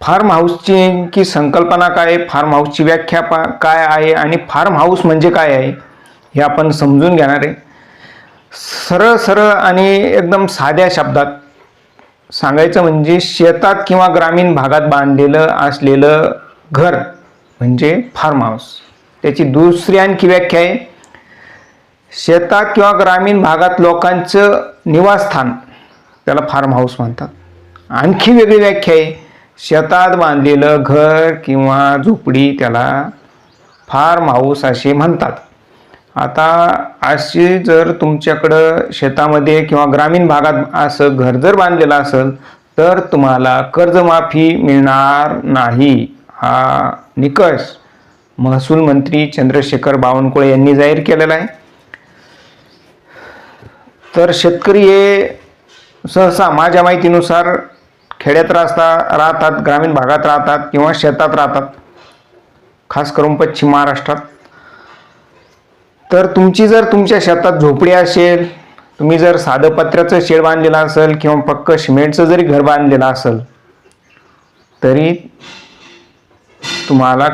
Form हाऊसची की संकल्पना काय आहे? फार्म हाऊसची व्याख्या पा काय आहे आणि फार्म हाऊस म्हणजे काय आहे? हे आपण समजून घेणार आहे. सरळ सरळ आणि एकदम साध्या शब्दात सांगायचं म्हणजे शेतात किंवा ग्रामीण भागात बांधलेलं असलेलं घर म्हणजे फार्म हाऊस. त्याची दुसरी आणखी व्याख्या आहे. शेतात किंवा ग्रामीण भागात लोकांचं निवासस्थान त्याला फार्म हाऊस म्हणतात. आणखी वेगळी व्याख्या आहे. शेतात बांधलेलं घर किंवा झोपडी त्याला फार्म हाऊस असे म्हणतात. आता अशी जर तुमच्याकडं शेतामध्ये किंवा ग्रामीण भागात असं घर जर बांधलेलं असेल तर तुम्हाला कर्जमाफी मिळणार नाही. हा निकष महसूल मंत्री चंद्रशेखर बावनकुळे यांनी जाहीर केलेला आहे. तर शेतकरी हे सहसा माझ्या माहितीनुसार खेड्यात राहता राहतात ग्रामीण भागात राहतात किंवा शेतात राहतात खास करून पश्चिम महाराष्ट्रात. तर तुमची जर तुमच्या शेतात झोपडी असेल तुम्ही जर साधं पत्र्याचं शेड बांधलेलं असेल किंवा पक्क सिमेंटचं जरी घर बांधलेलं असेल तरी तुम्हाला